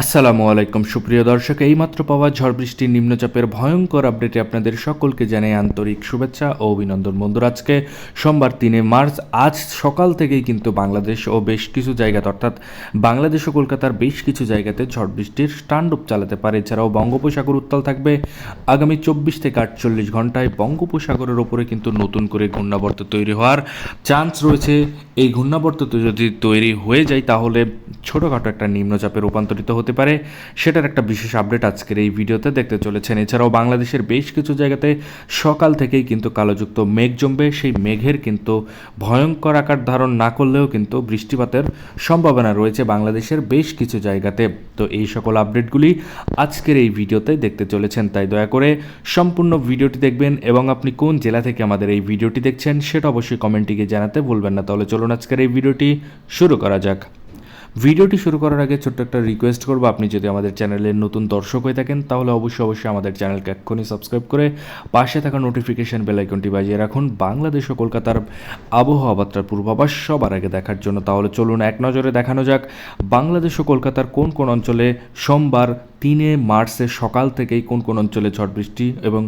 আসসালামু আলাইকুম। সুপ্রিয় দর্শক, এইমাত্র পাওয়া ঝড় বৃষ্টির নিম্নচাপের ভয়ঙ্কর আপডেটে আপনাদের সকলকে জানাই আন্তরিক শুভেচ্ছা ও অভিনন্দন। বন্ধুরা, আজকে সোমবার তিনে মার্চ, আজ সকাল থেকেই কিন্তু বাংলাদেশ ও বেশ কিছু জায়গাতে, অর্থাৎ বাংলাদেশ ও কলকাতার বেশ কিছু জায়গাতে ঝড় বৃষ্টির তাণ্ডব চালাতে পারে। এছাড়াও বঙ্গোপসাগর উত্তাল থাকবে আগামী চব্বিশ থেকে আটচল্লিশ ঘন্টায় বঙ্গোপসাগরের ওপরে কিন্তু নতুন করে ঘূর্ণাবর্ত তৈরি হওয়ার চান্স রয়েছে এই ঘূর্ণাবর্ত যদি তৈরি হয়ে যায়, তাহলে ছোটোখাটো একটা নিম্নচাপে রূপান্তরিত হতে পারে। সেটার একটা বিশেষ আপডেট আজকের এই ভিডিওতে দেখতে চলেছেন। এছাড়াও বাংলাদেশের বেশ কিছু জায়গাতে সকাল থেকেই কিন্তু কালোযুক্ত মেঘ জমবে। সেই মেঘের কিন্তু ভয়ঙ্কর আকার ধারণ না করলেও কিন্তু বৃষ্টিপাতের সম্ভাবনা রয়েছে বাংলাদেশের বেশ কিছু জায়গাতে। তো এই সকল আপডেটগুলি আজকের এই ভিডিওতে দেখতে চলেছেন। তাই দয়া করে সম্পূর্ণ ভিডিওটি দেখবেন এবং আপনি কোন জেলা থেকে আমাদের এই ভিডিওটি দেখছেন, সেটা অবশ্যই কমেন্টে গিয়ে জানাতে ভুলবেন না। তাহলে চলুন আজকের এই ভিডিওটি শুরু করা যাক। ভিডিওটি শুরু করার আগে ছোট্ট একটা রিকোয়েস্ট করব। আপনি যদি আমাদের চ্যানেলের নতুন দর্শক হয়ে থাকেন, তাহলে অবশ্যই অবশ্যই আমাদের চ্যানেলকে এক্ষুনি সাবস্ক্রাইব করে পাশে থাকা নোটিফিকেশন বেল আইকনটি বাজিয়ে রাখুন। বাংলাদেশ ও কলকাতার আবহাওয়া বার্তার পূর্বাভাস সবার আগে দেখার জন্য। তাহলে চলুন এক নজরে দেখানো যাক, বাংলাদেশ ও কলকাতার কোন কোন অঞ্চলে সোমবার তিনে মার্চের সকাল থেকেই কোন কোন অঞ্চলে ঝড় বৃষ্টি এবং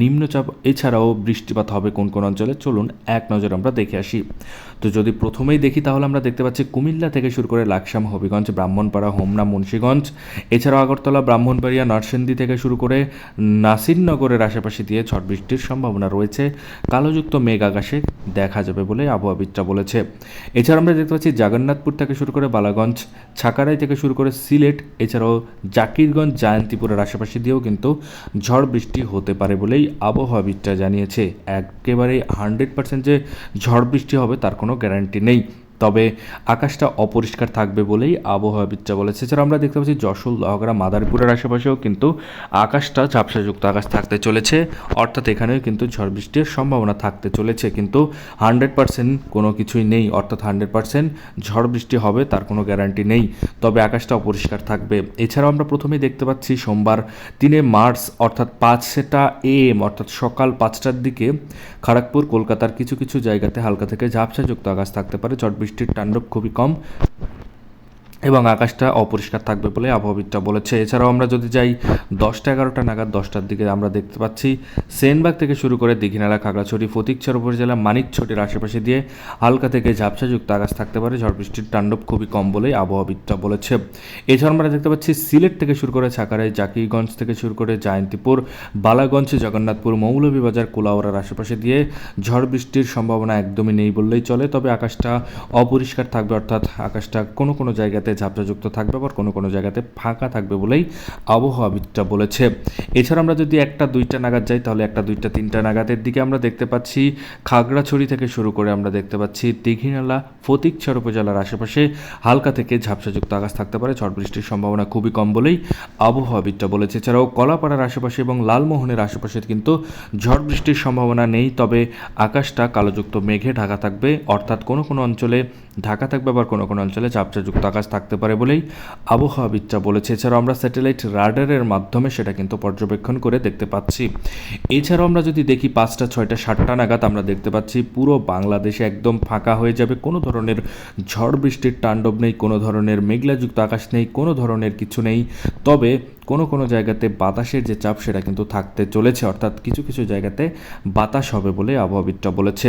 নিম্নচাপ এছাড়াও বৃষ্টিপাত হবে কোন কোন অঞ্চলে? চলুন এক নজর আমরা দেখে আসি। তো যদি প্রথমেই দেখি তাহলে আমরা দেখতে পাচ্ছি কুমিল্লা থেকে শুরু করে লাকসাম, হবিগঞ্জ, ব্রাহ্মণপাড়া, হোমনা, মুন্সীগঞ্জ, এছাড়াও আগরতলা, ব্রাহ্মণবাড়িয়া নরসিংদী থেকে শুরু করে নাসিরনগরের আশেপাশে দিয়ে ঝড় বৃষ্টির সম্ভাবনা রয়েছে। কালোযুক্ত মেঘ আকাশে দেখা যাবে বলে আবহাওয়াবিদরা বলেছে। এছাড়া আমরা দেখতে পাচ্ছি জগন্নাথপুর থেকে শুরু করে বালাগঞ্জ, ছাকারাই থেকে শুরু করে সিলেট, এছাড়াও জাকিরগঞ্জ জায়ন্তীপুরের আশেপাশে দিয়েও কিন্তু ঝড় বৃষ্টি হতে পারে বলেই আবহাওয়াবিদরা জানিয়েছে। একেবারে হান্ড্রেড পার্সেন্ট যে ঝড় বৃষ্টি হবে তার কোনো গ্যারান্টি নেই। তবে আকাশটা অপরিষ্কার থাকবে বলেই আবহাওয়াবিদরা বলেছে। এছাড়া আমরা দেখতে পাচ্ছি যশোর লহগড়া মাদারীপুরের আশেপাশেও কিন্তু আকাশটা ঝাপসাযুক্ত আকাশ থাকতে চলেছে। অর্থাৎ এখানেও কিন্তু ঝড় বৃষ্টির সম্ভাবনা থাকতে চলেছে। কিন্তু হান্ড্রেড পার্সেন্ট কোনো কিছুই নেই। অর্থাৎ হান্ড্রেড পার্সেন্ট ঝড় বৃষ্টি হবে, তার কোনো গ্যারান্টি নেই। তবে আকাশটা অপরিষ্কার থাকবে। এছাড়াও আমরা প্রথমেই দেখতে পাচ্ছি সোমবার তিনে মার্চ, অর্থাৎ পাঁচটা এম, অর্থাৎ সকাল পাঁচটার দিকে খড়গপুর, কলকাতার কিছু কিছু জায়গাতে হালকা থেকে ঝাপসাযুক্ত আকাশ থাকতে পারে। ঝড় বৃষ্টির তাণ্ডব খুবই কম। এবং আকাশটা অপরিষ্কার থাকবে বলে আবহাওয়াবিদরা বলেছে। এছাড়াও আমরা যদি যাই দশটা এগারোটা নাগাদ, দশটার দিকে আমরা দেখতে পাচ্ছি, সেনবাগ থেকে শুরু করে দীঘিনালা, খাগড়াছড়ি ফতিকচর উপজেলা মানিকছড়ির আশেপাশে দিয়ে হালকা থেকে ঝাপসাযুক্ত আকাশ থাকতে পারে। ঝড় বৃষ্টির তাণ্ডব খুবই কম বলেই আবহাওয়াবিদরা বলেছে। এছাড়া আমরা দেখতে পাচ্ছি, সিলেট থেকে শুরু করে ছাকারাই জাকিগঞ্জ থেকে শুরু করে জয়ন্তীপুর, বালাগঞ্জ, জগন্নাথপুর, মৌলভীবাজার কোলাউড়ার আশেপাশে দিয়ে ঝড় বৃষ্টির সম্ভাবনা একদমই নেই বললেই চলে। তবে আকাশটা অপরিষ্কার থাকবে, অর্থাৎ আকাশটা কোনো কোনো জায়গাতে ঝাপটাযুক্ত থাকবে আবার কোনো কোনো জায়গাতে ফাঁকা থাকবে বলেই আবহাওয়াবিদরা বলেছে। এছাড়া আমরা যদি একটা দুইটা নাগাদ যাই, তাহলে একটা দুইটা তিনটা নাগাদের দিকে আমরা দেখতে পাচ্ছি, খাগড়াছড়ি থেকে শুরু করে আমরা দেখতে পাচ্ছি দীঘিনালা, ফতিকছড় উপজেলার আশেপাশে হালকা থেকে ঝাপসাযুক্ত আকাশ থাকতে পারে, ঝড় বৃষ্টির সম্ভাবনা খুবই কম বলেই আবহাওয়াবিদরা বলেছে। এছাড়াও কলাপাড়ার আশেপাশে এবং লালমোহনের আশেপাশে কিন্তু ঝড় বৃষ্টির সম্ভাবনা নেই, তবে আকাশটা কালোযুক্ত মেঘে ঢাকা থাকবে, অর্থাৎ কোনো কোনো অঞ্চলে ঢাকা থাকবে, আবার কোনো কোনো অঞ্চলে ঝাপসাযুক্ত আকাশ থাকতে পারে বলেই আবহাওয়াবিদরা বলেছে। এছাড়াও আমরা স্যাটেলাইট রাডারের মাধ্যমে সেটা কিন্তু পর্যবেক্ষণ করে দেখতে পাচ্ছি। এছাড়াও আমরা যদি দেখি পাঁচটা, ছয়টা, সাতটা নাগাদ, আমরা দেখতে পাচ্ছি পুরো বাংলাদেশে একদম ফাঁকা হয়ে যাবে। কোনো ধরনের ঝড় বৃষ্টির তাণ্ডব নেই, কোনো ধরনের মেঘলাযুক্ত আকাশ নেই, কোনো ধরনের কিছু নেই। তবে কোনো কোনো জায়গাতে বাতাসের যে চাপ, সেটা কিন্তু থাকতে চলেছে। অর্থাৎ কিছু কিছু জায়গাতে বাতাস হবে বলে আবহাওয়াবিদরা বলেছে।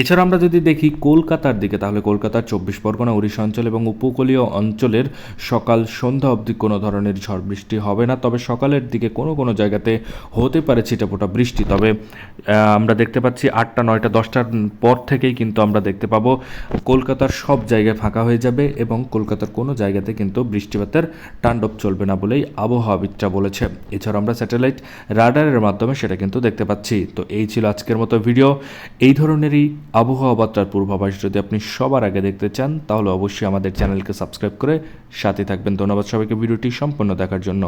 এছাড়া আমরা যদি দেখি কলকাতার দিকে, তাহলে কলকাতার চব্বিশ পরগনা, উড়িষ্যা অঞ্চল এবং উপকূলীয় অঞ্চলের সকাল সন্ধ্যা অবধি কোনো ধরনের ঝড় বৃষ্টি হবে না। তবে সকালের দিকে কোনো কোনো জায়গাতে হতে পারে ছিটাফোটা বৃষ্টি। তবে আমরা দেখতে পাচ্ছি আটটা, নয়টা, দশটার পর থেকেই কিন্তু আমরা দেখতে পাবো কলকাতার সব জায়গায় ফাঁকা হয়ে যাবে এবং কলকাতার কোনো জায়গাতে কিন্তু বৃষ্টিপাতের তাণ্ডব চলবে না বলেই আবহাওয়াবিদরা বলেছে। এছাড়া আমরা স্যাটেলাইট রাডারের মাধ্যমে সেটা কিন্তু দেখতে পাচ্ছি। তো এই ছিল আজকের মতো ভিডিও। এই ধরনেরই আবহাওয়া বার্তার পূর্বাভাস যদি আপনি সবার আগে দেখতে চান, তাহলে অবশ্যই আমাদের চ্যানেলকে সাবস্ক্রাইব করে সাথে থাকবেন। ধন্যবাদ সবাইকে ভিডিওটি সম্পূর্ণ দেখার জন্য।